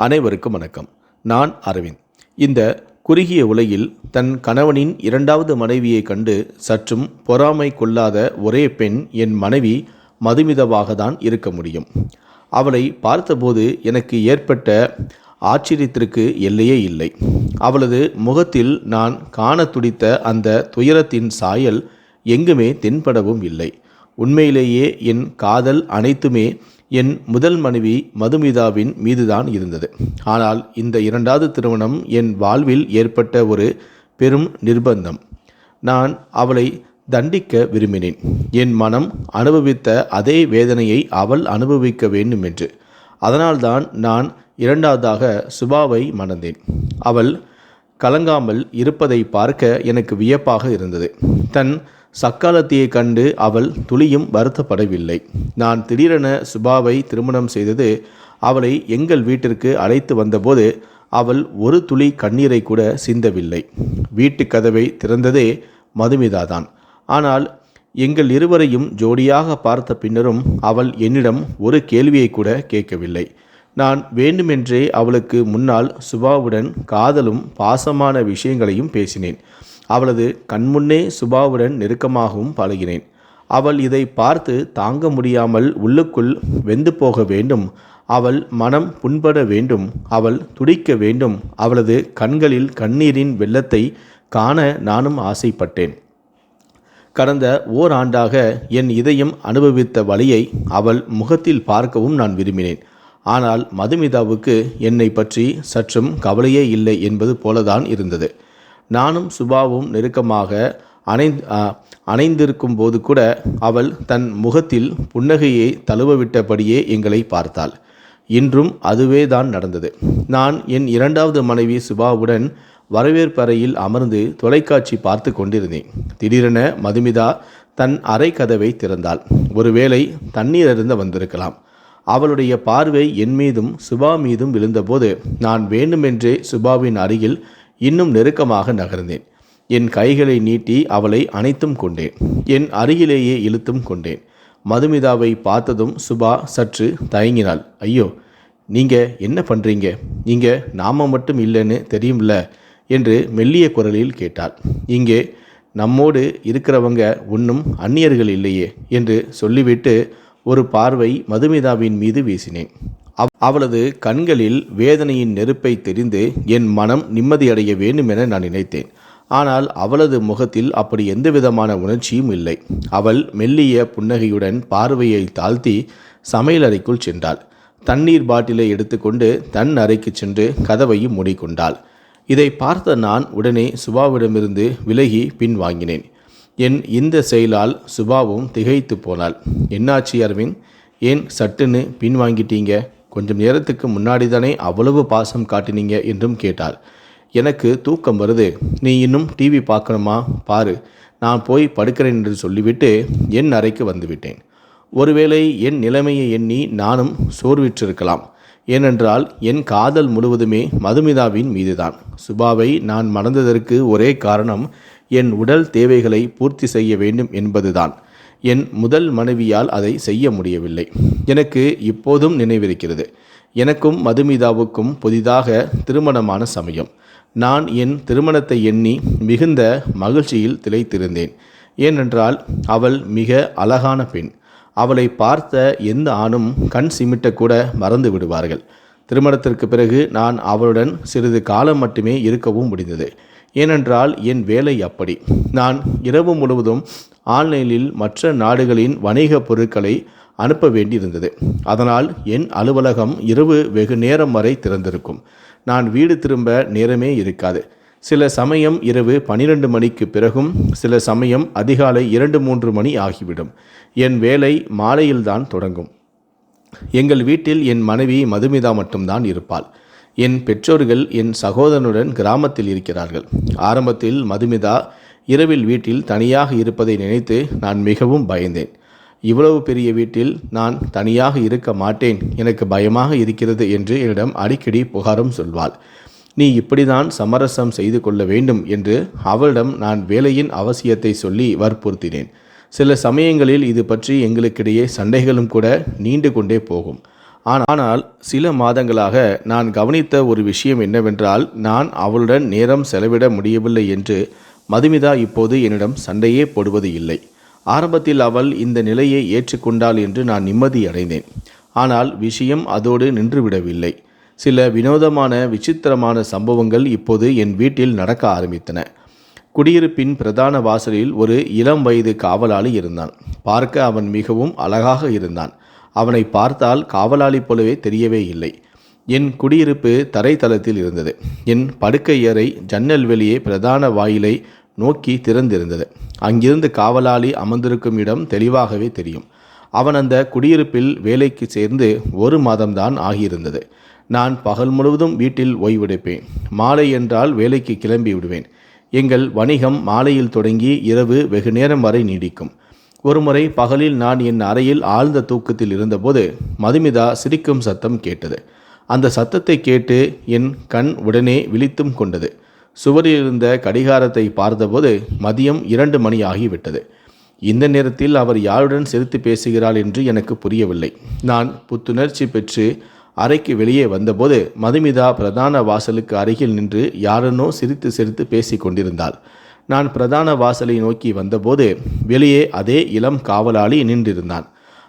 அனைவருக்கும் வணக்கம். நான் அரவிந்த். இந்த குறுகிய உலகில் தன் கணவனின் இரண்டாவது மனைவியை கண்டு சற்றும் பொறாமை கொள்ளாத ஒரே பெண் என் மனைவி மதுமிதவாக தான் இருக்க முடியும். அவளை பார்த்தபோது எனக்கு ஏற்பட்ட ஆச்சரியத்திற்கு எல்லையே இல்லை. அவளது முகத்தில் நான் காண துடித்த அந்த துயரத்தின் சாயல் எங்குமே தென்படவும் இல்லை. உண்மையிலேயே என் காதல் அனைத்துமே என் முதல் மனைவி மதுமிதாவின் மீதுதான் இருந்தது. ஆனால் இந்த இரண்டாவது திருமணம் என் வாழ்வில் ஏற்பட்ட ஒரு பெரும் நிர்பந்தம். நான் அவளை தண்டிக்க விரும்பினேன். என் மனம் அனுபவித்த அதே வேதனையை அவள் அனுபவிக்க வேண்டும் என்று அதனால்தான் நான் இரண்டாவதாக சுபாவை மணந்தேன். அவள் கலங்காமல் இருப்பதை பார்க்க எனக்கு வியப்பாக இருந்தது. தன் சக்காலத்தியை கண்டு அவள் துளியும் வருத்தப்படவில்லை. நான் திடீரென சுபாவை திருமணம் செய்தது அவளை எங்கள் வீட்டிற்கு அழைத்து வந்தபோது அவள் ஒரு துளி கண்ணீரை கூட சிந்தவில்லை. வீட்டு கதவை திறந்ததே மதுமிதாதான். ஆனால் எங்கள் இருவரையும் ஜோடியாக பார்த்த பின்னரும் அவள் என்னிடம் ஒரு கேள்வியை கூட கேட்கவில்லை. நான் வேண்டுமென்றே அவளுக்கு முன்னால் சுபாவுடன் காதலும் பாசமான விஷயங்களையும் பேசினேன். அவளது கண்முன்னே சுபாவுடன் நெருக்கமாகவும் பழகினேன். அவள் இதை பார்த்து தாங்க முடியாமல் உள்ளுக்குள் வெந்து போக வேண்டும். அவள் மனம் புண்பட வேண்டும். அவள் துடிக்க வேண்டும். அவளது கண்களில் கண்ணீரின் வெள்ளத்தை காண நானும் ஆசைப்பட்டேன். கடந்த ஓராண்டாக என் இதயம் அனுபவித்த வழியை அவள் முகத்தில் பார்க்கவும் நான் விரும்பினேன். ஆனால் மதுமிதாவுக்கு என்னை பற்றி சற்றும் கவலையே இல்லை என்பது போலதான் இருந்தது. நானும் சுபாவும் நெருக்கமாக அணை அணைந்திருக்கும் போது கூட அவள் தன் முகத்தில் புன்னகையை தழுவவிட்டபடியே எங்களை பார்த்தாள். இன்றும் அதுவே தான் நடந்தது. நான் என் இரண்டாவது மனைவி சுபாவுடன் வரவேற்பறையில் அமர்ந்து தொலைக்காட்சி பார்த்து கொண்டிருந்தேன். திடீரென மதுமிதா தன் அறை கதவை திறந்தாள். ஒருவேளை தண்ணீர் வந்திருக்கலாம். அவளுடைய பார்வை என் மீதும் சுபா மீதும் விழுந்தபோது நான் வேண்டுமென்றே சுபாவின் அருகில் இன்னும் நெருக்கமாக நகர்ந்தேன். என் கைகளை நீட்டி அவளை அணைத்தும் கொண்டேன். என் அருகிலேயே இழுத்தும் கொண்டேன். மதுமிதாவை பார்த்ததும் சுபா சற்று தயங்கினாள். ஐயோ நீங்கள் என்ன பண்ணுறீங்க இங்கே நாம மட்டும் இல்லைன்னு தெரியும்ல? என்று மெல்லிய குரலில் கேட்டாள். இங்கே நம்மோடு இருக்கிறவங்க ஒன்றும் அந்நியர்கள் இல்லையே? என்று சொல்லிவிட்டு ஒரு பார்வை மதுமிதாவின் மீது வீசினேன். அவளது கண்களில் வேதனையின் நெருப்பை தெரிந்து என் மனம் நிம்மதியடைய வேண்டும் என நான் நினைத்தேன். ஆனால் அவளது முகத்தில் அப்படி எந்தவிதமான உணர்ச்சியும் இல்லை. அவள் மெல்லிய புன்னகையுடன் பார்வையை தாழ்த்தி சமையலறைக்குள் சென்றாள். தண்ணீர் பாட்டிலை எடுத்துக்கொண்டு தன் அறைக்கு சென்று கதவையும் மூடிக்கொண்டாள். இதை பார்த்த நான் உடனே சுபாவிடமிருந்து விலகி பின்வாங்கினேன் என் இந்த செயலால் சுபாவும் திகைத்து போனாள். என்னாச்சி அரவிந்த்? ஏன் சட்டுன்னு பின்வாங்கிட்டீங்க கொஞ்சம் நேரத்துக்கு முன்னாடி தானே அவ்வளவு பாசம் காட்டினீங்க என்றும் கேட்டாள். எனக்கு தூக்கம் வருது. நீ இன்னும் டிவி பார்க்கணுமா? பாரு. நான் போய் படுக்கிறேன் என்று சொல்லிவிட்டு என் அறைக்கு வந்துவிட்டேன். ஒருவேளை என் நிலைமையை எண்ணி நானும் சோர்விற்றிருக்கலாம் ஏனென்றால் என் காதல் முழுவதுமே மதுமிதாவின் மீதுதான். சுபாவை நான் மணந்ததற்கு ஒரே காரணம் என் உடல் தேவைகளை பூர்த்தி செய்ய வேண்டும் என்பதுதான். என் முதல் மனைவியால் அதை செய்ய முடியவில்லை. எனக்கு இப்போதும் நினைவிருக்கிறது. எனக்கும் மதுமிதாவுக்கும் புதிதாக திருமணமான சமயம். நான் என் திருமணத்தை எண்ணி மிகுந்த மகிழ்ச்சியில் திளைத்திருந்தேன். ஏனென்றால் அவள் மிக அழகான பெண். அவளை பார்த்த எந்த ஆணும் கண் சிமிட்ட கூட மறந்து விடுவார்கள். திருமணத்திற்கு பிறகு நான் அவளுடன் சிறிது காலம் மட்டுமே இருக்கவும் முடிந்தது. ஏனென்றால் என் வேலை அப்படி. நான் இரவு முழுவதும் ஆன்லைனில் மற்ற நாடுகளின் வணிக பொருட்களை அனுப்ப வேண்டியிருந்தது. அதனால் என் அலுவலகம் இரவு வெகு நேரம் வரை திறந்திருக்கும். நான் வீடு திரும்ப நேரமே இருக்காது. சில சமயம் இரவு பனிரெண்டு மணிக்கு பிறகும் சில சமயம் அதிகாலை இரண்டு மூன்று மணி ஆகிவிடும். என் வேலை மாலையில்தான் தொடங்கும். எங்கள் வீட்டில் என் மனைவி மதுமிதா மட்டும்தான் இருப்பாள். என் பெற்றோர்கள் என் சகோதரனுடன் கிராமத்தில் இருக்கிறார்கள். ஆரம்பத்தில் மதுமிதா இரவில் வீட்டில் தனியாக இருப்பதை நினைத்து நான் மிகவும் பயந்தேன். இவ்வளவு பெரிய வீட்டில் நான் தனியாக இருக்க மாட்டேன். எனக்கு பயமாக இருக்கிறது என்று என்னிடம் அடிக்கடி புகாரும் சொல்வாள். நீ இப்படிதான் சமரசம் செய்து கொள்ள வேண்டும் என்று அவளிடம் நான் வேலையின் அவசியத்தை சொல்லி வற்புறுத்தினேன். சில சமயங்களில் இது பற்றி எங்களுக்கிடையே சண்டைகளும் கூட நீண்டு கொண்டே போகும். ஆனால் சில மாதங்களாக நான் கவனித்த ஒரு விஷயம் என்னவென்றால் நான் அவளுடன் நேரம் செலவிட முடியவில்லை என்று மதுமிதா இப்போது என்னிடம் சண்டையே போடுவது இல்லை. ஆரம்பத்தில் அவள் இந்த நிலையை ஏற்றுக்கொண்டாள் என்று நான் நிம்மதி அடைந்தேன். ஆனால் விஷயம் அதோடு நின்றுவிடவில்லை. சில வினோதமான விசித்திரமான சம்பவங்கள் இப்போது என் வீட்டில் நடக்க ஆரம்பித்தன. குடியிருப்பின் பிரதான வாசலில் ஒரு இளம் வயது காவலாளி இருந்தான். பார்க்க அவன் மிகவும் அழகாக இருந்தான். அவனை பார்த்தால் காவலாளி போலவே தெரியவே இல்லை. என் குடியிருப்பு தரைத்தளத்தில் இருந்தது. என் படுக்கை அறை ஜன்னல் வெளியே பிரதான வாயிலை நோக்கி திறந்திருந்தது. அங்கிருந்து காவலாளி அமர்ந்திருக்கும் இடம் தெளிவாகவே தெரியும். அவன் அந்த குடியிருப்பில் வேலைக்கு சேர்ந்து ஒரு மாதம்தான் ஆகியிருந்தது. நான் பகல் முழுவதும் வீட்டில் ஓய்வெடுப்பேன். மாலை என்றால் வேலைக்கு கிளம்பி விடுவேன். எங்கள் வணிகம் மாலையில் தொடங்கி இரவு வெகு நேரம் வரை நீடிக்கும். ஒருமுறை பகலில் நான் என் அறையில் ஆழ்ந்த தூக்கத்தில் இருந்தபோது மதுமிதா சிரிக்கும் சத்தம் கேட்டது. அந்த சத்தத்தை கேட்டு என் கண் உடனே விழித்தும் கொண்டது. சுவரில் இருந்த கடிகாரத்தை பார்த்தபோது மதியம் இரண்டு மணி ஆகிவிட்டது இந்த நேரத்தில் அவர் யாருடன் சிரித்து பேசுகிறாள் என்று எனக்கு புரியவில்லை. நான் புத்துணர்ச்சி பெற்று அறைக்கு வெளியே வந்தபோது மதுமிதா பிரதான வாசலுக்கு அருகில் நின்று யாரனோ சிரித்து சிரித்து பேசிக் கொண்டிருந்தாள் நான் பிரதான வாசலை நோக்கி வந்தபோது வெளியே அதே இளம் காவலாளி நின்றிருந்தான்.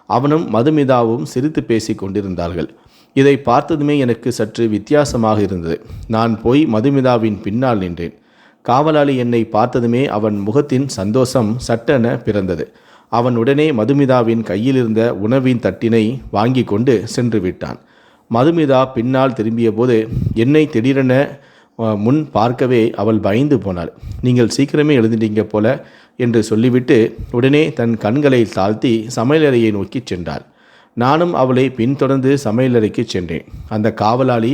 அவனும் மதுமிதாவும் சிரித்து பேசிக் கொண்டிருந்தார்கள். இதை பார்த்ததுமே எனக்கு சற்று வித்தியாசமாக இருந்தது. நான் போய் மதுமிதாவின் பின்னால் நின்றேன். காவலாளி என்னை பார்த்ததுமே அவன் முகத்தின் சந்தோஷம் சட்டென பிறந்தது. அவன் உடனே மதுமிதாவின் கையிலிருந்த உணவின் தட்டினை வாங்கி கொண்டு சென்று விட்டான். மதுமிதா பின்னால் திரும்பியபோது என்னை திடீரென முன் பார்க்கவே அவள் பயந்து போனாள். நீங்கள் சீக்கிரமே எழுந்துட்டீங்க போல என்று சொல்லிவிட்டு உடனே தன் கண்களை தாழ்த்தி சமையலறையை நோக்கி சென்றாள். நானும் அவளை பின்தொடர்ந்து சமையலறைக்கு சென்றேன். அந்த காவலாளி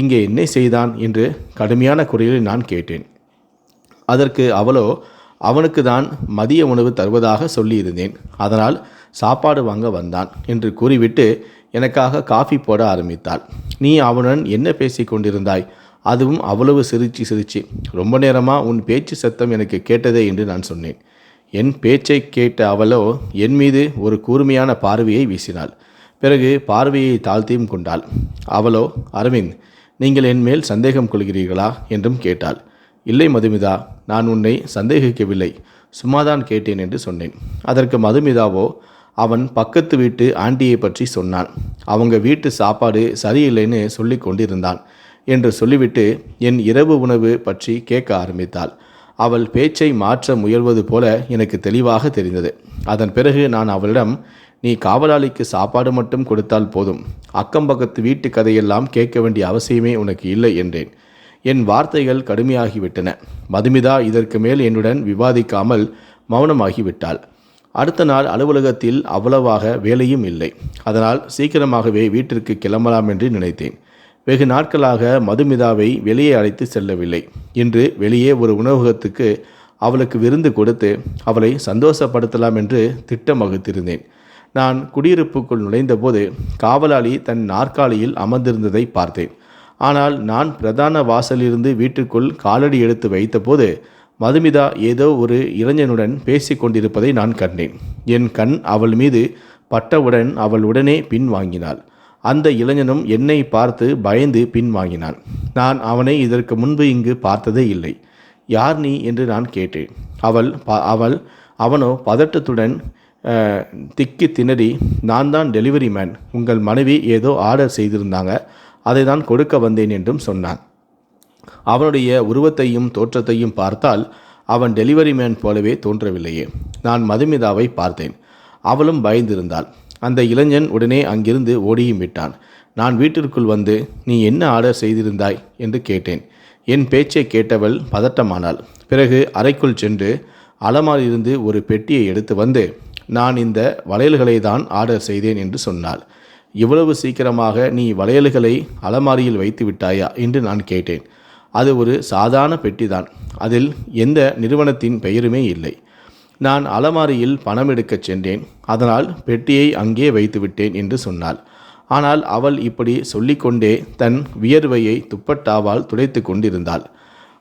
இங்கே என்ன செய்தான்? என்று கடுமையான குரலில் நான் கேட்டேன். அதற்கு அவளோ அவனுக்கு தான் மதிய உணவு தருவதாக சொல்லியிருந்தேன். அதனால் சாப்பாடு வாங்க வந்தான் என்று கூறிவிட்டு எனக்காக காஃபி போட ஆரம்பித்தாள். நீ அவனுடன் என்ன பேசிக் கொண்டிருந்தாய்? அதுவும் அவ்வளவு சிரிச்சு சிரிச்சு ரொம்ப நேரமாக உன் பேச்சு சத்தம் எனக்கு கேட்டதே என்று நான் சொன்னேன். என் பேச்சை கேட்ட அவளோ என் மீது ஒரு கூர்மையான பார்வையை வீசினாள். பிறகு பார்வையை தாழ்த்தியும் கொண்டாள். அவளோ அரவிந்த் நீங்கள் என் மேல் சந்தேகம் கொள்கிறீர்களா? என்றும் கேட்டாள். இல்லை மதுமிதா நான் உன்னை சந்தேகிக்கவில்லை. சும்மாதான் கேட்டேன் என்று சொன்னேன். அதற்கு மதுமிதாவோ அவன் பக்கத்து வீட்டு ஆண்டியை பற்றி சொன்னான். அவங்க வீட்டு சாப்பாடு சரியில்லைன்னு சொல்லி கொண்டிருந்தான். என்று சொல்லிவிட்டு என் இரவு உணவு பற்றி கேட்க ஆரம்பித்தாள். அவள் பேச்சை மாற்ற முயல்வது போல எனக்கு தெளிவாக தெரிந்தது. அதன் பிறகு நான் அவளிடம் நீ காவலாளிக்கு சாப்பாடு மட்டும் கொடுத்தால் போதும். அக்கம் பக்கத்து வீட்டு கதையெல்லாம் கேட்க வேண்டிய அவசியமே உனக்கு இல்லை என்றேன். என் வார்த்தைகள் கடுமையாகிவிட்டன. மதுமிதா இதற்கு மேல் என்னுடன் விவாதிக்காமல் மௌனமாகிவிட்டாள். அடுத்த நாள் அலுவலகத்தில் அவ்வளவாக வேலையும் இல்லை. அதனால் சீக்கிரமாகவே வீட்டிற்கு கிளம்பலாம் என்று நினைத்தேன். வெகு நாட்களாக மதுமிதாவை வெளியே அழைத்து செல்லவில்லை. இன்று வெளியே ஒரு உணவகத்துக்கு அவளுக்கு விருந்து கொடுத்து அவளை சந்தோஷப்படுத்தலாம் என்று திட்டம் வகுத்திருந்தேன். நான் குடியிருப்புக்குள் நுழைந்தபோது காவலாளி தன் நாற்காலியில் அமர்ந்திருந்ததை பார்த்தேன். ஆனால் நான் பிரதான வாசலிருந்து வீட்டுக்குள் காலடி எடுத்து வைத்தபோது மதுமிதா ஏதோ ஒரு இளைஞனுடன் பேசிக் கொண்டிருப்பதை நான் கண்டேன். என் கண் அவள் மீது பட்டவுடன் அவள் உடனே பின் வாங்கினாள் அந்த இளைஞனும் என்னை பார்த்து பயந்து பின் வாங்கினான் நான் அவனை இதற்கு முன்பு இங்கு பார்த்ததே இல்லை. யார் நீ என்று நான் கேட்டேன். அவள் அவள் அவனோ பதட்டத்துடன் திக்கி திணறி நான் தான் டெலிவரி மேன் உங்கள் மனைவி ஏதோ ஆர்டர் செய்திருந்தாங்க. அதை தான் கொடுக்க வந்தேன் என்றும் சொன்னான். அவனுடைய உருவத்தையும் தோற்றத்தையும் பார்த்தால் அவன் டெலிவரி மேன் போலவே தோன்றவில்லையே. நான் மதுமிதாவை பார்த்தேன். அவளும் பயந்திருந்தாள். அந்த இளைஞன் உடனே அங்கிருந்து ஓடியும் விட்டான். நான் வீட்டிற்குள் வந்து நீ என்ன ஆர்டர் செய்திருந்தாய்? என்று கேட்டேன். என் பேச்சை கேட்டவள் பதட்டமானாள். பிறகு அறைக்குள் சென்று அலமாரிலிருந்து ஒரு பெட்டியை எடுத்து வந்து நான் இந்த வளையல்களை தான் ஆர்டர் செய்தேன் என்று சொன்னாள். இவ்வளவு சீக்கிரமாக நீ வளையல்களை அலமாரியில் வைத்து விட்டாயா? என்று நான் கேட்டேன். அது ஒரு சாதாரண பெட்டிதான். அதில் எந்த நிறுவனத்தின் பெயருமே இல்லை. நான் அலமாரியில் பணம் எடுக்கச் சென்றேன். அதனால் பெட்டியை அங்கே வைத்துவிட்டேன் என்று சொன்னாள். ஆனால் அவள் இப்படி சொல்லிக்கொண்டே தன் வியர்வையை துப்பட்டாவால் துடைத்து கொண்டிருந்தாள்.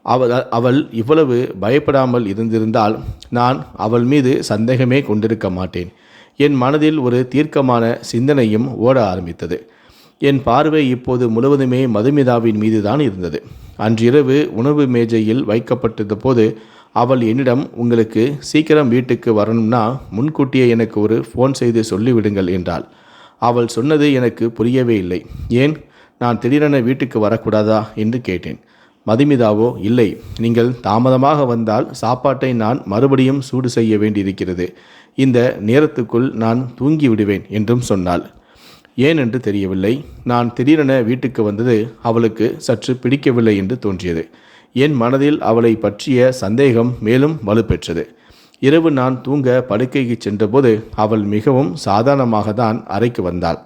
அவள் அவள் இவ்வளவு பயப்படாமல் இருந்திருந்தால் நான் அவள் மீது சந்தேகமே கொண்டிருக்க மாட்டேன். என் மனதில் ஒரு தீர்க்கமான சிந்தனையும் ஓட ஆரம்பித்தது. என் பார்வை இப்போது முழுவதுமே மதுமிதாவின் மீதுதான் இருந்தது. அன்றிரவு உணவு மேஜையில் வைக்கப்பட்டிருந்த போது அவள் என்னிடம் உங்களுக்கு சீக்கிரம் வீட்டுக்கு வரணும்னா முன்கூட்டியே எனக்கு ஒரு ஃபோன் செய்து சொல்லிவிடுங்கள் என்றாள். அவள் சொன்னது எனக்கு புரியவே இல்லை. ஏன்? நான் திடீரென வீட்டுக்கு வரக்கூடாதா? என்று கேட்டேன். மதுமிதாவோ? இல்லை. நீங்கள் தாமதமாக வந்தால் சாப்பாட்டை நான் மறுபடியும் சூடு செய்ய வேண்டியிருக்கிறது. இந்த நேரத்துக்குள் நான் தூங்கி விடுவேன் என்றும் சொன்னாள். ஏன்? என்று தெரியவில்லை. நான் திடீரென வீட்டுக்கு வந்தது அவளுக்கு சற்று பிடிக்கவில்லை என்று தோன்றியது. என் மனதில் அவளை பற்றிய சந்தேகம் மேலும் வலுப்பெற்றது. இரவு நான் தூங்க படுக்கைக்கு சென்றபோது அவள் மிகவும் சாதாரணமாக தான் அறைக்கு வந்தாள்.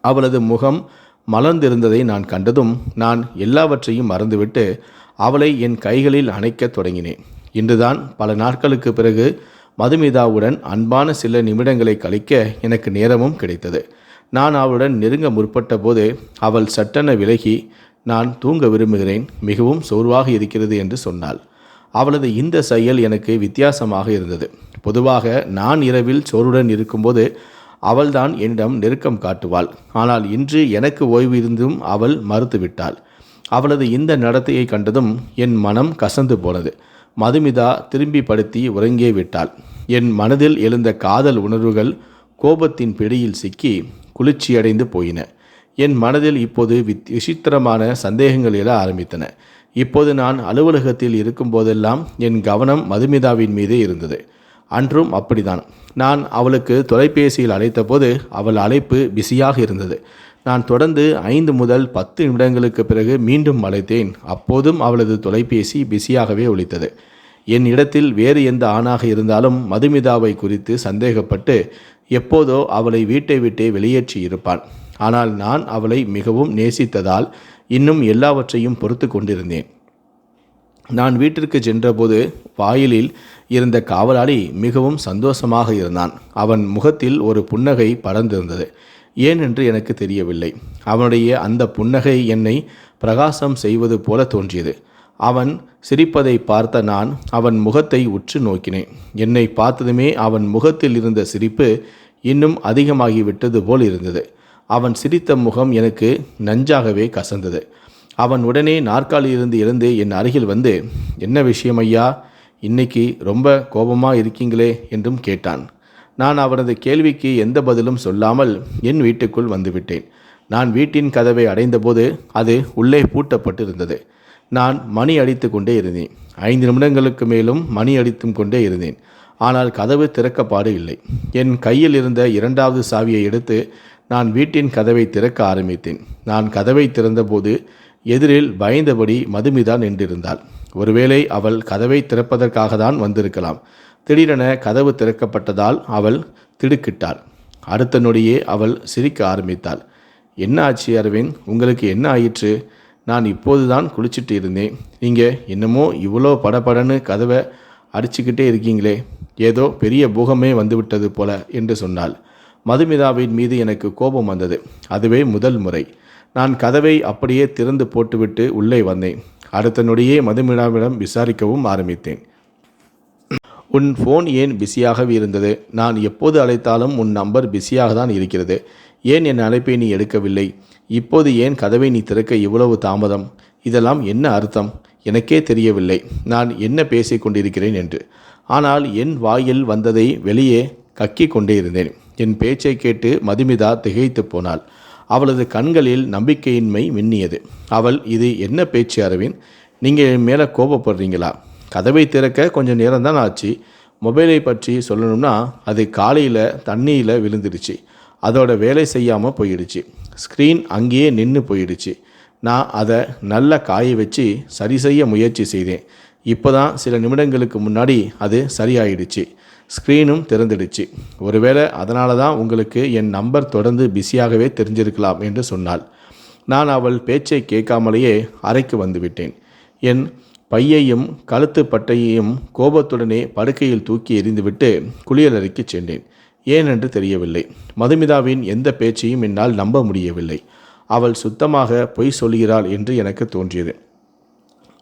அவளது முகம் மலர்ந்திருந்ததை நான் கண்டதும் நான் எல்லாவற்றையும் மறந்துவிட்டு அவளை என் கைகளில் அணைக்கத் தொடங்கினேன். இன்றுதான் பல நாட்களுக்கு பிறகு மதுமிதாவுடன் அன்பான சில நிமிடங்களை கழிக்க எனக்கு நேரமும் கிடைத்தது. நான் அவளுடன் நெருங்க முற்பட்ட போது அவள் சட்டென விலகி நான் தூங்க விரும்புகிறேன் மிகவும் சோர்வாக இருக்கிறது என்று சொன்னாள். அவளது இந்த செயல் எனக்கு வித்தியாசமாக இருந்தது. பொதுவாக நான் இரவில் சோருடன் இருக்கும்போது அவள்தான் என்னிடம் நெருக்கம் காட்டுவாள். ஆனால் இன்று எனக்கு ஓய்வு இருந்தும் அவள் மறுத்துவிட்டாள். அவளது இந்த நடத்தையை கண்டதும் என் மனம் கசந்து போனது. மதுமிதா திரும்பி படுத்தி உறங்கியே விட்டாள். என் மனதில் எழுந்த காதல் உணர்வுகள் கோபத்தின் பிடியில் சிக்கி குளிர்ச்சியடைந்து போயின. என் மனதில் இப்போது வித் விசித்திரமான சந்தேகங்கள் எழ ஆரம்பித்தன. இப்போது நான் அலுவலகத்தில் இருக்கும்போதெல்லாம் என் கவனம் மதுமிதாவின் மீதே இருந்தது. அன்றும் அப்படிதான் நான் அவளுக்கு தொலைபேசியில் அழைத்தபோது அவள் அழைப்பு பிஸியாக இருந்தது. நான் தொடர்ந்து ஐந்து முதல் பத்து நிமிடங்களுக்கு பிறகு மீண்டும் அழைத்தேன். அப்போதும் அவளது தொலைபேசி பிஸியாகவே ஒழித்தது என் இடத்தில் வேறு எந்த ஆணாக இருந்தாலும் மதுமிதாவை குறித்து சந்தேகப்பட்டு எப்போதோ அவளை வீட்டை விட்டே வெளியேற்றி இருப்பான் ஆனால் நான் அவளை மிகவும் நேசித்ததால் இன்னும் எல்லாவற்றையும் பொறுத்து கொண்டிருந்தேன். நான் வீட்டிற்கு சென்றபோது வாயிலில் இருந்த காவலாளி மிகவும் சந்தோஷமாக இருந்தான். அவன் முகத்தில் ஒரு புன்னகை படர்ந்திருந்தது. ஏனென்று எனக்கு தெரியவில்லை. அவனுடைய அந்த புன்னகை என்னை பிரகாசம் செய்வது போல தோன்றியது. அவன் சிரிப்பதை பார்த்த நான் அவன் முகத்தை உற்று நோக்கினேன். என்னை பார்த்ததுமே அவன் முகத்தில் இருந்த சிரிப்பு இன்னும் அதிகமாகிவிட்டது போல் இருந்தது. அவன் சிரித்த முகம் எனக்கு நஞ்சாகவே கசந்தது. அவன் உடனே நாற்காலியிலிருந்து எழுந்து என் அருகில் வந்து என்ன விஷயம் ஐயா? இன்னைக்கு ரொம்ப கோபமாக இருக்கீங்களே? என்றும் கேட்டான். நான் அவனது கேள்விக்கு எந்த பதிலும் சொல்லாமல் என் வீட்டுக்குள் வந்துவிட்டேன். நான் வீட்டின் கதவை அடைந்தபோது அது உள்ளே பூட்டப்பட்டிருந்தது. நான் மணி அடித்து கொண்டே இருந்தேன். ஐந்து நிமிடங்களுக்கு மேலும் மணி அடித்தும் கொண்டே இருந்தேன். ஆனால் கதவு திறக்கப்பாடு இல்லை. என் கையில் இருந்த இரண்டாவது சாவியை எடுத்து நான் வீட்டின் கதவை திறக்க ஆரம்பித்தேன். நான் கதவை திறந்தபோது எதிரில் பயந்தபடி மதுமிதா நின்றிருந்தாள். ஒருவேளை அவள் கதவை திறப்பதற்காக தான் வந்திருக்கலாம். திடீரென கதவு திறக்கப்பட்டதால் அவள் திடுக்கிட்டாள். அடுத்த நொடியே அவள் சிரிக்க ஆரம்பித்தாள். என்ன ஆச்சு அரவிந்த்? உங்களுக்கு என்ன ஆயிற்று? நான் இப்போது தான் குளிச்சுட்டு இருந்தேன். நீங்கள் என்னமோ இவ்வளோ படபடன்னு கதவை அடிச்சுக்கிட்டே இருக்கீங்களே. ஏதோ பெரிய பூகமே வந்துவிட்டது போல என்று சொன்னாள். மதுமிதாவின் மீது எனக்கு கோபம் வந்தது. அதுவே முதல் முறை. நான் கதவை அப்படியே திறந்து போட்டுவிட்டு உள்ளே வந்தேன். அடுத்த நொடியே மதுமிதாவிடம் விசாரிக்கவும் ஆரம்பித்தேன். உன் ஃபோன் ஏன் பிஸியாகவே இருந்தது? நான் எப்போது அழைத்தாலும் உன் நம்பர் பிஸியாக தான் இருக்கிறது. ஏன் என் அழைப்பை நீ எடுக்கவில்லை? இப்போது ஏன் கதவை நீ திறக்க இவ்வளவு தாமதம்? இதெல்லாம் என்ன அர்த்தம்? எனக்கே தெரியவில்லை. நான் என்ன பேசிக் கொண்டிருக்கிறேன் என்று. ஆனால் என் வாயில் வந்ததை வெளியே கக்கிக் கொண்டே இருந்தேன். என் பேச்சை கேட்டு மதுமிதா திகைத்து போனாள். அவளது கண்களில் நம்பிக்கையின்மை மின்னியது. அவள் இது என்ன பேச்சு அரவிந்த்? நீங்கள் என் மேலே கோபப்படுறீங்களா? கதவை திறக்க கொஞ்சம் நேரம் தான் ஆச்சு. மொபைலை பற்றி சொல்லணும்னா அது காலையில் தண்ணியில் விழுந்துடுச்சு. அதோட வேலை செய்யாமல் போயிடுச்சு. ஸ்க்ரீன் அங்கேயே நின்று போயிடுச்சு. நான் அதை நல்லா காய வச்சு சரி செய்ய முயற்சி செய்தேன். இப்போ தான் சில நிமிடங்களுக்கு முன்னாடி அது சரியாயிடுச்சு. ஸ்க்ரீனும் திறந்துடுச்சு. ஒருவேளை அதனால தான் உங்களுக்கு என் நம்பர் தொடர்ந்து பிஸியாகவே தெரிஞ்சிருக்கலாம் என்று சொன்னாள். நான் அவள் பேச்சை கேட்காமலேயே அறைக்கு வந்துவிட்டேன். என் பையையும் கழுத்து பட்டையையும் கோபத்துடனே படுக்கையில் தூக்கி எறிந்துவிட்டு குளியலறைக்கு சென்றேன். ஏனென்று தெரியவில்லை. மதுமிதாவின் எந்த பேச்சையும் என்னால் நம்ப முடியவில்லை. அவள் சுத்தமாக பொய் சொல்கிறாள் என்று எனக்கு தோன்றியது.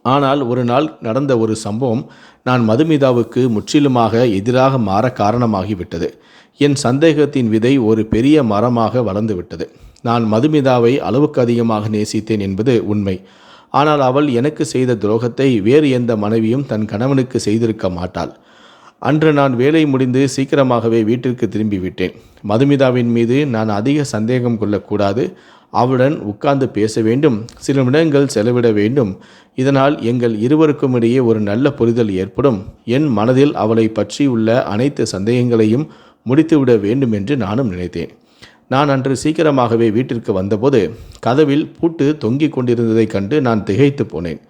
ஆனால் ஒரு நாள் நடந்த ஒரு சம்பவம் நான் மதுமிதாவுக்கு முற்றிலுமாக எதிராக மாற காரணமாகிவிட்டது. என் சந்தேகத்தின் விதை ஒரு பெரிய மரமாக வளர்ந்து விட்டது நான் மதுமிதாவை அளவுக்கு அதிகமாக நேசித்தேன் என்பது உண்மை. ஆனால் அவள் எனக்கு செய்த துரோகத்தை வேறு எந்த மனைவியும் தன் கணவனுக்கு செய்திருக்க மாட்டாள். அன்று நான் வேலை முடிந்து சீக்கிரமாகவே வீட்டிற்கு திரும்பிவிட்டேன் மதுமிதாவின் மீது நான் அதிக சந்தேகம் கொள்ளக்கூடாது. அவளுடன் உட்கார்ந்து பேச வேண்டும் சில நிமிடங்கள் செலவிட வேண்டும். இதனால் எங்கள் இருவருக்கும் இடையே ஒரு நல்ல புரிதல் ஏற்படும். என் மனதில் அவளை உள்ள அனைத்து சந்தேகங்களையும் முடித்துவிட வேண்டும் என்று நானும் நினைத்தேன். நான் அன்று சீக்கிரமாகவே வீட்டிற்கு வந்தபோது கதவில் பூட்டு தொங்கிக் கொண்டிருந்ததைக் கண்டு நான் திகைத்து போனேன்.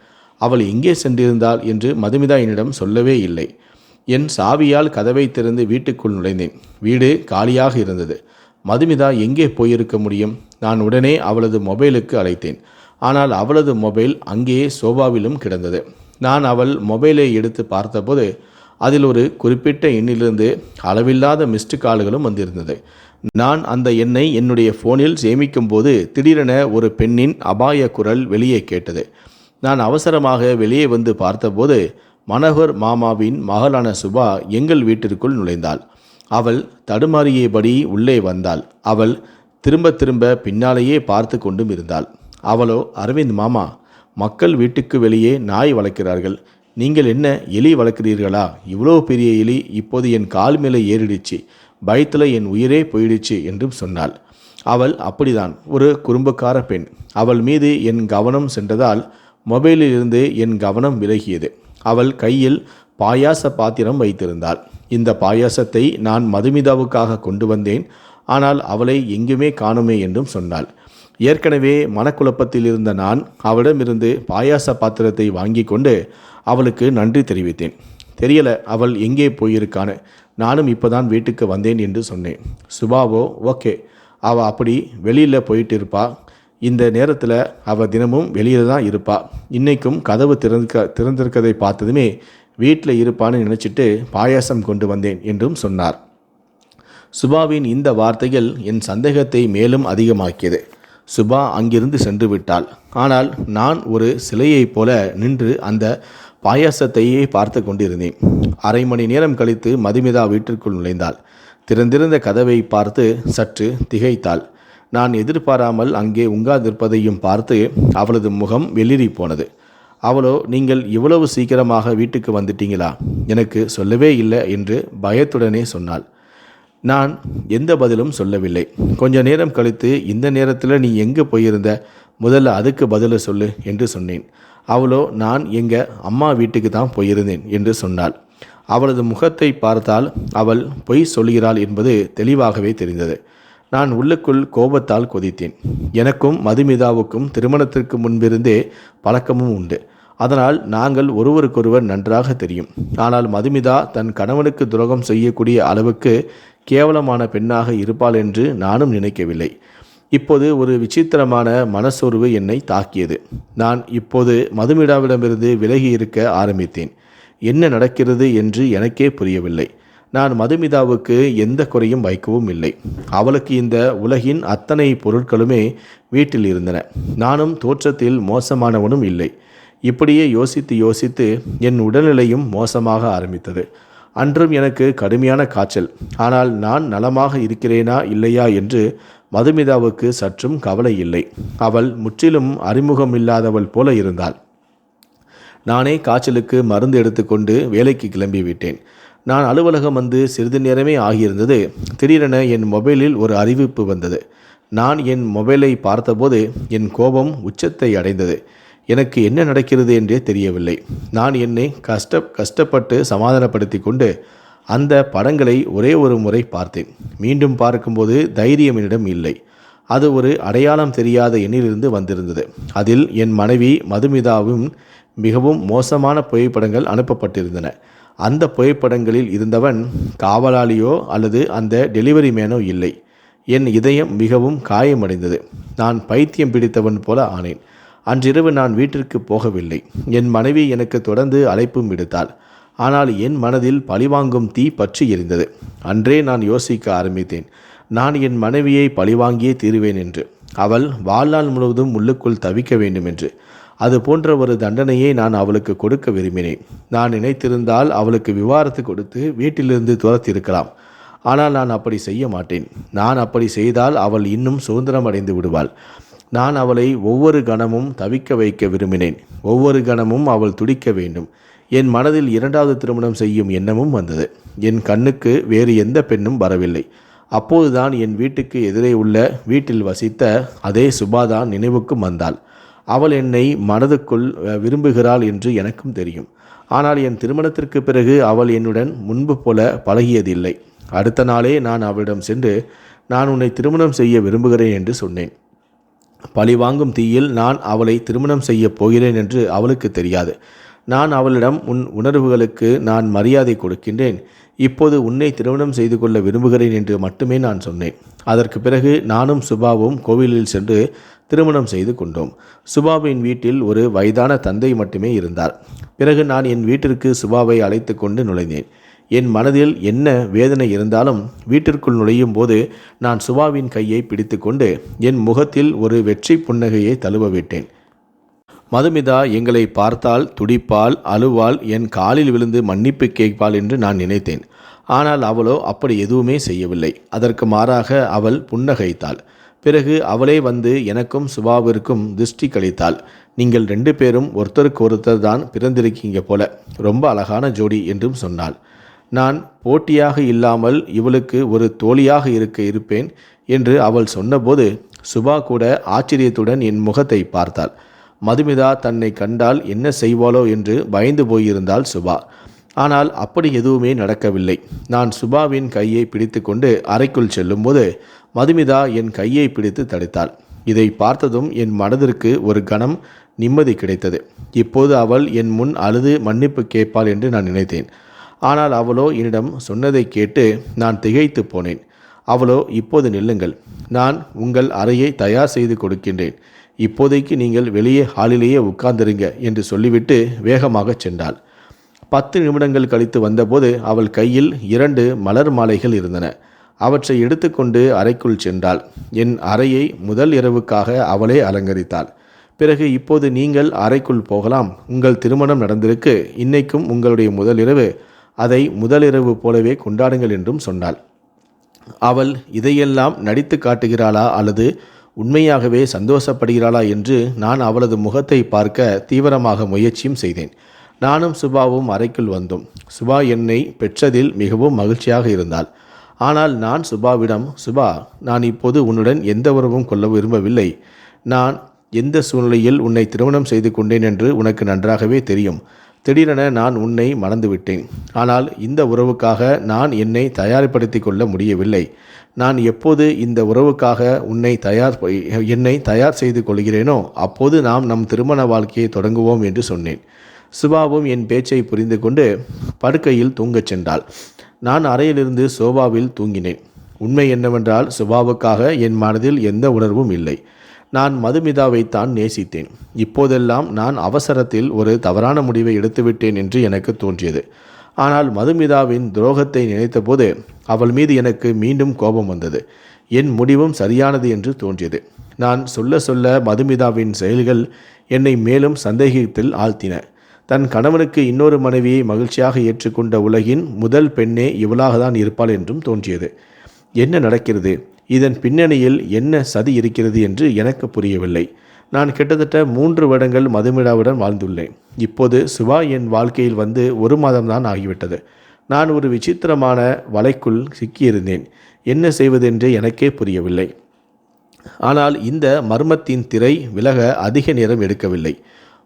அவள் எங்கே சென்றிருந்தாள் என்று மதுமிதா என்னிடம் சொல்லவே இல்லை. என் சாவியால் கதவை திறந்து வீட்டுக்குள் நுழைந்தேன். வீடு காலியாக இருந்தது. மதுமிதா எங்கே போயிருக்க முடியும்? நான் உடனே அவளது மொபைலுக்கு அழைத்தேன். ஆனால் அவளது மொபைல் அங்கேயே சோபாவிலும் கிடந்தது. நான் அவள் மொபைலை எடுத்து பார்த்தபோது அதில் ஒரு குறிப்பிட்ட எண்ணிலிருந்து அளவில்லாத மிஸ்டு கால்களும் வந்திருந்தது. நான் அந்த எண்ணை என்னுடைய ஃபோனில் சேமிக்கும் போது திடீரென ஒரு பெண்ணின் அபாய குரல் வெளியே கேட்டது. நான் அவசரமாக வெளியே வந்து பார்த்தபோது மனோகர் மாமாவின் மகளான சுபா எங்கள் வீட்டிற்குள் நுழைந்தாள். அவள் தடுமாறியபடி உள்ளே வந்தாள். அவள் திரும்ப திரும்ப பின்னாலேயே பார்த்து கொண்டும் இருந்தாள். அவளோ அரவிந்த் மாமா மக்கள் வீட்டுக்கு வெளியே நாய் வளர்க்கிறார்கள். நீங்கள் என்ன எலி வளர்க்கிறீர்களா? இவ்வளோ பெரிய எலி இப்போது என் கால் மேலே ஏறிடுச்சு. பயத்தில் என் உயிரே போயிடுச்சு என்றும் சொன்னாள். அவள் அப்படிதான் ஒரு குறும்புக்கார பெண். அவள் மீது என் கவனம் சென்றதால் மொபைலிலிருந்து என் கவனம் விலகியது. அவள் கையில் பாயாச பாத்திரம் வைத்திருந்தாள். இந்த பாயாசத்தை நான் மதுமிதாவுக்காக கொண்டு வந்தேன். ஆனால் அவளை எங்குமே காணுமே என்றும் சொன்னாள். ஏற்கனவே மனக்குழப்பத்தில் இருந்த நான் அவளிடமிருந்து பாயாச பாத்திரத்தை வாங்கி கொண்டு அவளுக்கு நன்றி தெரிவித்தேன். தெரியல அவள் எங்கே போயிருக்கான்னு. நானும் இப்போதான் வீட்டுக்கு வந்தேன் என்று சொன்னேன். சுபாவோ ஓகே. அவள் அப்படி வெளியில் போயிட்டு இருப்பா இந்த நேரத்தில் அவள் தினமும் வெளியில் தான் இருப்பா. இன்றைக்கும் கதவு திறந்துக்க திறந்திருக்கதை பார்த்ததுமே வீட்டில் இருப்பான்னு நினச்சிட்டு பாயாசம் கொண்டு வந்தேன் என்றும் சொன்னார். சுபாவின் இந்த வார்த்தைகள் என் சந்தேகத்தை மேலும் அதிகமாக்கியது. சுபா அங்கிருந்து சென்று விட்டாள். ஆனால் நான் ஒரு சிலையைப் போல நின்று அந்த பாயாசத்தையே பார்த்து கொண்டிருந்தேன். அரை மணி நேரம் கழித்து மதுமிதா வீட்டிற்குள் நுழைந்தாள். திறந்திருந்த கதவை பார்த்து சற்று திகைத்தாள். நான் எதிர்பாராமல் அங்கே உங்காதிருப்பதையும் பார்த்து அவளது முகம் வெளிரி போனது. அவளோ நீங்கள் இவ்வளவு சீக்கிரமாக வீட்டுக்கு வந்துட்டீங்களா? எனக்கு சொல்லவே இல்லை என்று பயத்துடனே சொன்னாள். நான் எந்த பதிலும் சொல்லவில்லை. கொஞ்ச நேரம் கழித்து இந்த நேரத்தில் நீ எங்கே போயிருந்த? முதல்ல அதுக்கு பதிலை சொல்லு என்று சொன்னேன். அவளோ நான் எங்கள் அம்மா வீட்டுக்கு தான் போயிருந்தேன் என்று சொன்னாள். அவளது முகத்தை பார்த்தால் அவள் பொய் சொல்கிறாள் என்பது தெளிவாகவே தெரிந்தது. நான் உள்ளுக்குள் கோபத்தால் கொதித்தேன். எனக்கும் மதுமிதாவுக்கும் திருமணத்திற்கு முன்பிருந்தே பழக்கமும் உண்டு. அதனால் நாங்கள் ஒருவருக்கொருவர் நன்றாக தெரியும். ஆனால் மதுமிதா தன் கணவனுக்கு துரோகம் செய்யக்கூடிய அளவுக்கு கேவலமான பெண்ணாக இருப்பாள் என்று நானும் நினைக்கவில்லை. இப்போது ஒரு விசித்திரமான மனசோர்வு என்னை தாக்கியது. நான் இப்போது மதுமிடாவிடமிருந்து விலகி இருக்க ஆரம்பித்தேன். என்ன நடக்கிறது என்று எனக்கே புரியவில்லை. நான் மதுமிதாவுக்கு எந்த குறையும் வைக்கவும் இல்லை. அவளுக்கு இந்த உலகின் அத்தனை பொருட்களுமே வீட்டில் இருந்தன. நானும் தோற்றத்தில் மோசமானவனும் இல்லை. இப்படியே யோசித்து யோசித்து என் உடல்நிலையும் மோசமாக ஆரம்பித்தது. அன்றும் எனக்கு கடுமையான காய்ச்சல். ஆனால் நான் நலமாக இருக்கிறேனா இல்லையா என்று மதுமிதாவுக்கு சற்றும் கவலை இல்லை. அவள் முற்றிலும் அறிமுகம் இல்லாதவள் போல இருந்தாள். நானே காய்ச்சலுக்கு மருந்து எடுத்துக்கொண்டு வேலைக்கு கிளம்பி விட்டேன். நான் அலுவலகம் வந்து சிறிது நேரமே ஆகியிருந்தது. திடீரென என் மொபைலில் ஒரு அறிவிப்பு வந்தது. நான் என் மொபைலை பார்த்தபோது என் கோபம் உச்சத்தை அடைந்தது. எனக்கு என்ன நடக்கிறது என்றே தெரியவில்லை. நான் என்னை கஷ்ட கஷ்டப்பட்டு சமாதானப்படுத்தி கொண்டு அந்த படங்களை ஒரே ஒரு முறை பார்த்தேன். மீண்டும் பார்க்கும்போது தைரியம் என்னிடம் இல்லை. அது ஒரு அடையாளம் தெரியாத எண்ணிலிருந்து வந்திருந்தது. அதில் என் மனைவி மதுமிதாவும் மிகவும் மோசமான புகைப்படங்கள் அனுப்பப்பட்டிருந்தன. அந்த புகைப்படங்களில் இருந்தவன் காவலாளியோ அல்லது அந்த டெலிவரி மேனோ இல்லை. என் இதயம் மிகவும் காயமடைந்தது. நான் பைத்தியம் பிடித்தவன் போல ஆனேன். அன்றிரவு நான் வீட்டிற்கு போகவில்லை. என் மனைவி எனக்கு தொடர்ந்து அழைப்பும் விடுத்தாள். ஆனால் என் மனதில் பழிவாங்கும் தீ பற்றி எரிந்தது. அன்றே நான் யோசிக்க ஆரம்பித்தேன். நான் என் மனைவியை பழிவாங்கியே தீருவேன் என்று. அவள் வாழ்நாள் முழுவதும் உள்ளுக்குள் தவிக்க வேண்டும் என்று அது போன்ற ஒரு தண்டனையை நான் அவளுக்கு கொடுக்க விரும்பினேன். நான் நினைத்திருந்தால் அவளுக்கு விவாரத்து கொடுத்து வீட்டிலிருந்து துரத்திருக்கலாம். ஆனால் நான் அப்படி செய்ய மாட்டேன். நான் அப்படி செய்தால் அவள் இன்னும் சுதந்திரம் அடைந்து விடுவாள். நான் அவளை ஒவ்வொரு கணமும் தவிக்க வைக்க விரும்பினேன். ஒவ்வொரு கணமும் அவள் துடிக்க வேண்டும். என் மனதில் இரண்டாவது திருமணம் செய்யும் எண்ணமும் வந்தது. என் கண்ணுக்கு வேறு எந்த பெண்ணும் வரவில்லை. அப்போதுதான் என் வீட்டுக்கு எதிரே உள்ள வீட்டில் வசித்த அதே சுபாதான் நினைவுக்கும் வந்தாள். அவள் என்னை மனதுக்குள் விரும்புகிறாள் என்று எனக்கும் தெரியும். ஆனால் என் திருமணத்திற்கு பிறகு அவள் என்னுடன் முன்பு போல பழகியதில்லை. அடுத்த நாளே நான் அவளிடம் சென்று நான் உன்னை திருமணம் செய்ய விரும்புகிறேன் என்று சொன்னேன். பழிவாங்கும் தீயில் நான் அவளை திருமணம் செய்யப் போகிறேன் என்று அவளுக்கு தெரியாது. நான் அவளிடம் உன் உணர்வுகளுக்கு நான் மரியாதை கொடுக்கின்றேன். இப்போது உன்னை திருமணம் செய்து கொள்ள விரும்புகிறேன் என்று மட்டுமே நான் சொன்னேன். அதற்கு பிறகு நானும் சுபாவும் கோவிலில் சென்று திருமணம் செய்து கொண்டோம். சுபாவின் வீட்டில் ஒரு வயதான தந்தை மட்டுமே இருந்தார். பிறகு நான் என் வீட்டிற்கு சுபாவை அழைத்து கொண்டு நுழைந்தேன். என் மனதில் என்ன வேதனை இருந்தாலும் வீட்டிற்குள் நுழையும் போது நான் சுபாவின் கையை பிடித்துக்கொண்டு என் முகத்தில் ஒரு வெற்றி புன்னகையை தழுவ விட்டேன் மதுமிதா எங்களை பார்த்தால் துடிப்பால் அழுவாள் என் காலில் விழுந்து மன்னிப்பு கேட்பாள் என்று நான் நினைத்தேன். ஆனால் அவளோ அப்படி எதுவுமே செய்யவில்லை. அதற்கு மாறாக அவள் புன்னகைத்தாள். பிறகு அவளே வந்து எனக்கும் சுபாவிற்கும் திருஷ்டி கழித்தாள். நீங்கள் ரெண்டு பேரும் ஒருத்தருக்கு ஒருத்தர் தான் பிறந்திருக்கீங்க போல. ரொம்ப அழகான ஜோடி என்றும் சொன்னாள். நான் போட்டியாக இல்லாமல் இவளுக்கு ஒரு தோழியாக இருக்க இருப்பேன் என்று அவள் சொன்னபோது சுபா கூட ஆச்சரியத்துடன் என் முகத்தை பார்த்தாள். மதுமிதா தன்னை கண்டால் என்ன செய்வாளோ என்று பயந்து போயிருந்தாள் சுபா. ஆனால் அப்படி எதுவுமே நடக்கவில்லை. நான் சுபாவின் கையை பிடித்துக்கொண்டு அறைக்குள் செல்லும்போது மதுமிதா என் கையை பிடித்து தடுத்தாள். இதை பார்த்ததும் என் மனதிற்கு ஒரு கணம் நிம்மதி கிடைத்தது. இப்போது அவள் என் முன் அழுது மன்னிப்பு கேட்பாள் என்று நான் நினைத்தேன். ஆனால் அவளோ என்னிடம் சொன்னதை கேட்டு நான் திகைத்து போனேன். அவளோ இப்போது நில்லுங்கள். நான் உங்கள் அறையை தயார் செய்து கொடுக்கின்றேன். இப்போதைக்கு நீங்கள் வெளியே ஹாலிலேயே உட்கார்ந்திருங்க என்று சொல்லிவிட்டு வேகமாகச் சென்றாள். பத்து நிமிடங்கள் கழித்து வந்தபோது அவள் கையில் இரண்டு மலர் மாலைகள் இருந்தன. அவற்றை எடுத்துக்கொண்டு அறைக்குள் சென்றாள். என் அறையை முதல் இரவுக்காக அவளே அலங்கரித்தாள். பிறகு இப்போது நீங்கள் அறைக்குள் போகலாம். உங்கள் திருமணம் நடந்திருக்கு. இன்னைக்கும் உங்களுடைய முதல் இரவு. அதை முதலிரவு போலவே கொண்டாடுங்கள் என்றும் சொன்னாள். அவள் இதையெல்லாம் நடித்து காட்டுகிறாளா அல்லது உண்மையாகவே சந்தோஷப்படுகிறாளா என்று நான் அவளது முகத்தை பார்க்க தீவிரமாக முயற்சியும் செய்தேன். நானும் சுபாவும் அறைக்குள் வந்தோம். சுபா என்னை பெற்றதில் மிகவும் மகிழ்ச்சியாக இருந்தாள். ஆனால் நான் சுபாவிடம் சுபா நான் இப்போது உன்னுடன் எந்த உறவும் கொள்ள விரும்பவில்லை. நான் எந்த சூழ்நிலையில் உன்னை திருமணம் செய்து கொண்டேன் என்று உனக்கு நன்றாகவே தெரியும். திடீரென நான் உன்னை மறந்துவிட்டேன். ஆனால் இந்த உறவுக்காக நான் என்னை தயார்படுத்தி கொள்ள முடியவில்லை. நான் எப்போது இந்த உறவுக்காக உன்னை தயார் என்னை தயார் செய்து கொள்கிறேனோ அப்போது நாம் நம் திருமண வாழ்க்கையை தொடங்குவோம் என்று சொன்னேன். சுபாவும் என் பேச்சை புரிந்து கொண்டு படுக்கையில் தூங்கச் சென்றாள். நான் அறையிலிருந்து சோபாவில் தூங்கினேன். உண்மை என்னவென்றால் சுபாவுக்காக என் மனதில் எந்த உணர்வும் இல்லை. நான் மதுமிதாவைத்தான் நேசித்தேன். இப்போதெல்லாம் நான் அவசரத்தில் ஒரு தவறான முடிவை எடுத்துவிட்டேன் என்று எனக்கு தோன்றியது. ஆனால் மதுமிதாவின் துரோகத்தை நினைத்தபோது அவள் மீது எனக்கு மீண்டும் கோபம் வந்தது. என் முடிவும் சரியானது என்று தோன்றியது. நான் சொல்ல சொல்ல மதுமிதாவின் செயல்கள் என்னை மேலும் சந்தேகத்தில் ஆழ்த்தின. தன் கணவனுக்கு இன்னொரு மனைவியை மகிழ்ச்சியாக ஏற்றுக்கொண்ட உலகின் முதல் பெண்ணே இவளாகத்தான் இருப்பாள் என்றும் தோன்றியது. என்ன நடக்கிறது? இதன் பின்னணியில் என்ன சதி இருக்கிறது என்று எனக்கு புரியவில்லை. நான் கிட்டத்தட்ட மூன்று வருடங்கள் மதுமிடாவுடன் வாழ்ந்துள்ளேன். இப்போது சிவா என் வாழ்க்கையில் வந்து ஒரு மாதம்தான் ஆகிவிட்டது. நான் ஒரு விசித்திரமான வலைக்குள் சிக்கியிருந்தேன். என்ன செய்வதென்று எனக்கே புரியவில்லை. ஆனால் இந்த மர்மத்தின் திரை விலக அதிக நேரம் எடுக்கவில்லை.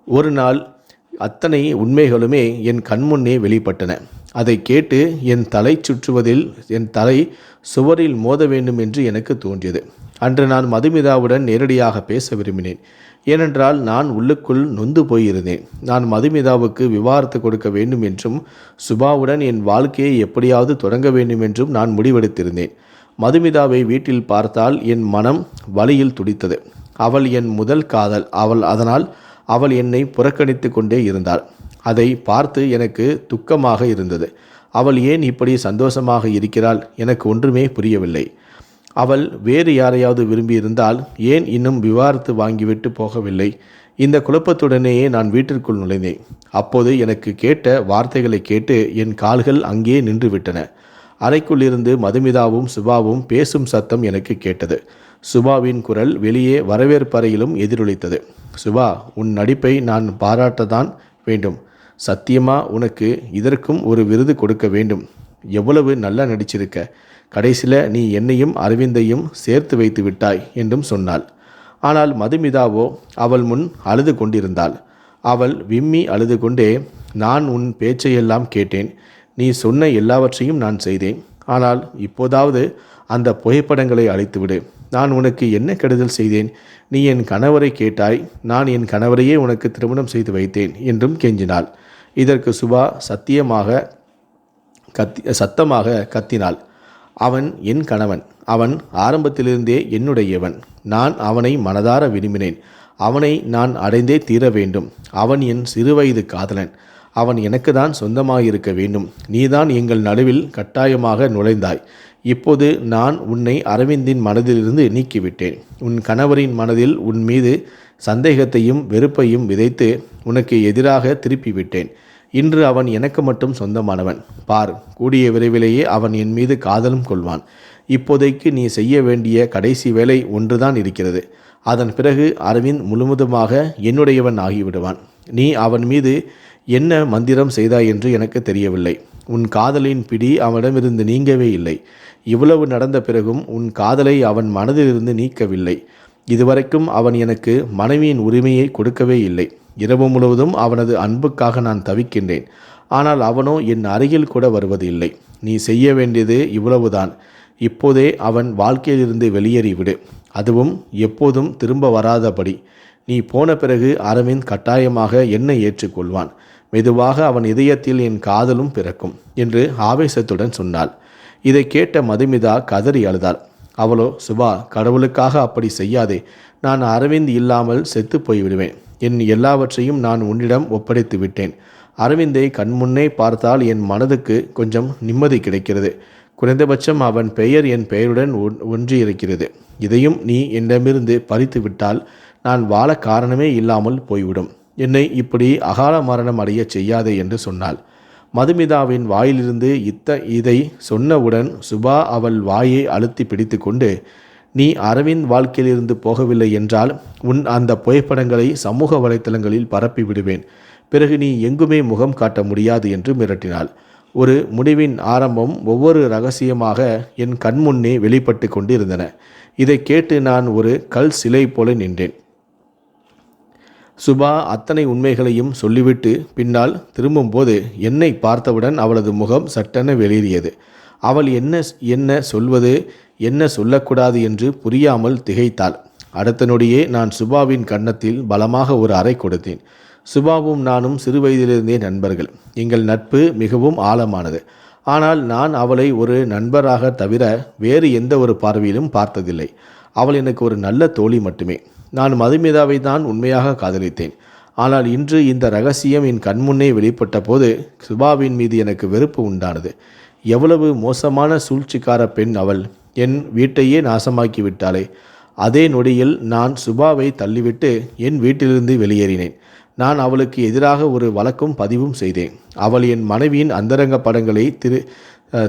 ஒரு நாள் அத்தனை உண்மைகளுமே என் கண்முன்னே வெளிப்பட்டன. அதை கேட்டு என் தலை சுற்றுவதில் என் தலை சுவரில் மோத வேண்டும் என்று எனக்கு தோன்றியது. அன்று நான் மதுமிதாவுடன் நேரடியாக பேச விரும்பினேன். ஏனென்றால் நான் உள்ளுக்குள் நொந்து போயிருந்தேன். நான் மதுமிதாவுக்கு விவாகரத்து கொடுக்க வேண்டும் என்றும் சுபாவுடன் என் வாழ்க்கையை எப்படியாவது தொடங்க வேண்டும் என்றும் நான் முடிவெடுத்திருந்தேன். மதுமிதாவை வீட்டில் பார்த்தால் என் மனம் வலியில் துடித்தது. அவள் என் முதல் காதல். அவள் அதனால் அவள் என்னை புறக்கணித்து கொண்டே இருந்தாள். அதை பார்த்து எனக்கு துக்கமாக இருந்தது. அவள் ஏன் இப்படி சந்தோஷமாக இருக்கிறாள்? எனக்கு ஒன்றுமே புரியவில்லை. அவள் வேறு யாரையாவது விரும்பியிருந்தால் ஏன் இன்னும் விவாரத்து வாங்கிவிட்டு போகவில்லை? இந்த குழப்பத்துடனேயே நான் வீட்டிற்குள் நுழைந்தேன். அப்போது எனக்கு கேட்ட வார்த்தைகளை கேட்டு என் கால்கள் அங்கே நின்றுவிட்டன. அறைக்குள்ளிருந்து மதுமிதாவும் சுபாவும் பேசும் சத்தம் எனக்கு கேட்டது. சுபாவின் குரல் வெளியே வரவேற்பறையிலும் எதிரொலித்தது. சிவா உன் நடிப்பை நான் பாராட்டத்தான் வேண்டும். சத்தியமா உனக்கு இதற்கும் ஒரு விருது கொடுக்க வேண்டும். எவ்வளவு நல்லா நடிச்சிருக்க. கடைசியில் நீ என்னையும் அரவிந்தையும் சேர்த்து வைத்து விட்டாய் என்றும் சொன்னாள். ஆனால் மதுமிதாவோ அவள் முன் அழுது கொண்டிருந்தாள். அவள் விம்மி அழுது கொண்டே நான் உன் பேச்சையெல்லாம் கேட்டேன். நீ சொன்ன எல்லாவற்றையும் நான் செய்தேன். ஆனால் இப்போதாவது அந்த புகைப்படங்களை அழைத்துவிடு. நான் உனக்கு என்ன கெடுதல் செய்தேன்? நீ என் கணவரை கேட்டாய் நான் என் கணவரையே உனக்கு திருமணம் செய்து வைத்தேன் என்றும் கெஞ்சினாள். இதற்கு சுபா சத்தியமாக கத்தி சத்தமாக கத்தினாள். அவன் என் கணவன் அவன் ஆரம்பத்திலிருந்தே என்னுடையவன். நான் அவனை மனதார விரும்பினேன். அவனை நான் அடைந்தே தீர வேண்டும். அவன் என் சிறுவயது காதலன். அவன் எனக்கு தான் சொந்தமாயிருக்க வேண்டும். நீதான் எங்கள் நடுவில் கட்டாயமாக நுழைந்தாய். இப்போது நான் உன்னை அரவிந்தின் மனதிலிருந்து நீக்கிவிட்டேன். உன் கணவரின் மனதில் உன் மீது சந்தேகத்தையும் வெறுப்பையும் விதைத்து உனக்கு எதிராக திருப்பிவிட்டேன். இன்று அவன் எனக்கு மட்டும் சொந்தமானவன். பார் கூடிய விரைவிலேயே அவன் என் மீது காதலும் கொள்வான். இப்போதைக்கு நீ செய்ய வேண்டிய கடைசி வேலை ஒன்றுதான் இருக்கிறது. அதன் பிறகு அரவிந்த் முழுவதுமாக என்னுடையவன் ஆகிவிடுவான். நீ அவன் மீது என்ன மந்திரம் செய்தாய் என்று எனக்கு தெரியவில்லை. உன் காதலின் பிடி அவனிடமிருந்து நீங்கவே இல்லை. இவ்வளவு நடந்த பிறகும் உன் காதலை அவன் மனதிலிருந்து நீக்கவில்லை. இதுவரைக்கும் அவன் எனக்கு மனைவியின் உரிமையை கொடுக்கவே இல்லை. இரவு முழுவதும் அவனது அன்புக்காக நான் தவிக்கின்றேன். ஆனால் அவனோ என் அருகில் கூட வருவது இல்லை நீ செய்ய வேண்டியது இவ்வளவுதான். இப்போதே அவன் வாழ்க்கையிலிருந்து வெளியேறிவிடு. அதுவும் எப்போதும் திரும்ப வராதபடி. நீ போன பிறகு அரவிந்த் கட்டாயமாக என்னை ஏற்றுக்கொள்வான். மெதுவாக அவன் இதயத்தில் என் காதலும் பிறக்கும் என்று ஆவேசத்துடன் சொன்னாள். இதை கேட்ட மதுமிதா கதறி அழுதாள். அவளோ சுபா கடவுளுக்காக அப்படி செய்யாதே. நான் அரவிந்த் இல்லாமல் செத்து போய்விடுவேன். என் எல்லாவற்றையும் நான் உன்னிடம் ஒப்படைத்து விட்டேன். அரவிந்தை கண்முன்னே பார்த்தால் என் மனதுக்கு கொஞ்சம் நிம்மதி கிடைக்கிறது. குறைந்தபட்சம் அவன் பெயர் என் பெயருடன் ஒன்றியிருக்கிறது. இதையும் நீ என்னிடமிருந்து பறித்து விட்டால் நான் வாழ காரணமே இல்லாமல் போய்விடும். என்னை இப்படி அகால மரணம் அடைய செய்யாதே என்று சொன்னாள். மதுமிதாவின் வாயிலிருந்து இத்த இதை சொன்னவுடன் சுபா அவள் வாயை அழுத்தி பிடித்து கொண்டு நீ அரவிந்த் வாழ்க்கையிலிருந்து போகவில்லை என்றால் உன் அந்த புகைப்படங்களை சமூக வலைத்தளங்களில் பரப்பி விடுவேன். பிறகு நீ எங்குமே முகம் காட்ட முடியாது என்று மிரட்டினாள். ஒரு முடிவின் ஆரம்பம் ஒவ்வொரு ரகசியமாக என் கண்முன்னே வெளிப்பட்டு கொண்டிருந்தன. இதை கேட்டு நான் ஒரு கல் சிலை போல நின்றேன். சுபா அத்தனை உண்மைகளையும் சொல்லிவிட்டு பின்னால் திரும்பும்போது என்னை பார்த்தவுடன் அவளது முகம் சட்டென வெளியேறியது. அவள் என்ன என்ன சொல்வது என்ன சொல்லக்கூடாது என்று புரியாமல் திகைத்தாள். அடுத்த நொடியே நான் சுபாவின் கன்னத்தில் பலமாக ஒரு அறை கொடுத்தேன். சுபாவும் நானும் சிறுவயதிலிருந்தே நண்பர்கள். எங்கள் நட்பு மிகவும் ஆழமானது. ஆனால் நான் அவளை ஒரு நண்பராக தவிர வேறு எந்த ஒரு பார்வையிலும் பார்த்ததில்லை. அவள் எனக்கு ஒரு நல்ல தோழி மட்டுமே. நான் மதுமிதாவை தான் உண்மையாக காதலித்தேன். ஆனால் இன்று இந்த ரகசியம் என் கண்முன்னே வெளிப்பட்ட போது சுபாவின் மீது எனக்கு வெறுப்பு உண்டானது. எவ்வளவு மோசமான சூழ்ச்சிக்கார பெண் அவள். என் வீட்டையே நாசமாக்கி விட்டாளே. அதே நொடியில் நான் சுபாவை தள்ளிவிட்டு என் வீட்டிலிருந்து வெளியேறினேன். நான் அவளுக்கு எதிராக ஒரு வழக்கும் பதிவும் செய்தேன். அவள் என் மனைவியின் அந்தரங்க படங்களை திரு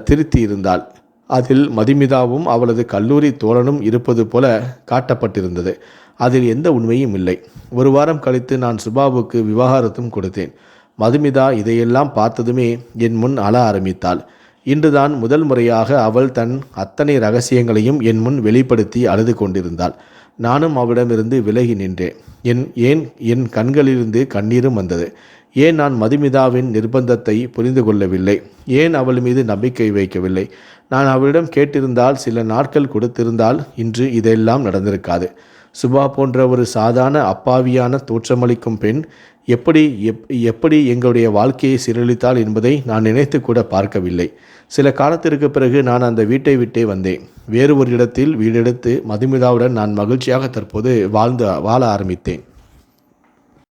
திருத்தி இருந்தாள் அதில் மதுமிதாவும் அவளது கல்லூரி தோழனும் இருப்பது போல காட்டப்பட்டிருந்தது. அதில் எந்த உண்மையும் இல்லை. ஒரு வாரம் கழித்து நான் சுபாவுக்கு விவாகரத்தும் கொடுத்தேன். மதுமிதா இதையெல்லாம் பார்த்ததுமே என் முன் அழ ஆரம்பித்தாள். இன்றுதான் முதல் முறையாக அவள் தன் அத்தனை ரகசியங்களையும் என் முன் வெளிப்படுத்தி அழுது கொண்டிருந்தாள். நானும் அவளிடமிருந்து விலகி நின்றேன். என் ஏன் என் கண்களிலிருந்து கண்ணீரும் வந்தது. ஏன் நான் மதுமிதாவின் நிர்பந்தத்தை புரிந்து கொள்ளவில்லை? ஏன் அவள் மீது நம்பிக்கை வைக்கவில்லை? நான் அவளிடம் கேட்டிருந்தால் சில நாட்கள் கொடுத்திருந்தால் இன்று இதெல்லாம் நடந்திருக்காது. சுபா போன்ற ஒரு சாதாரண அப்பாவியான தோற்றமளிக்கும் பெண் எப்படி எப் எப்படி எங்களுடைய வாழ்க்கையை சீரழித்தாள் என்பதை நான் நினைத்து கூட பார்க்கவில்லை. சில காலத்திற்கு பிறகு நான் அந்த வீட்டை விட்டே வந்தேன். வேறு ஒரு இடத்தில் வீடெடுத்து மதுமிதாவுடன் நான் மகிழ்ச்சியாக தற்போது வாழ்ந்து வாழ ஆரம்பித்தேன்.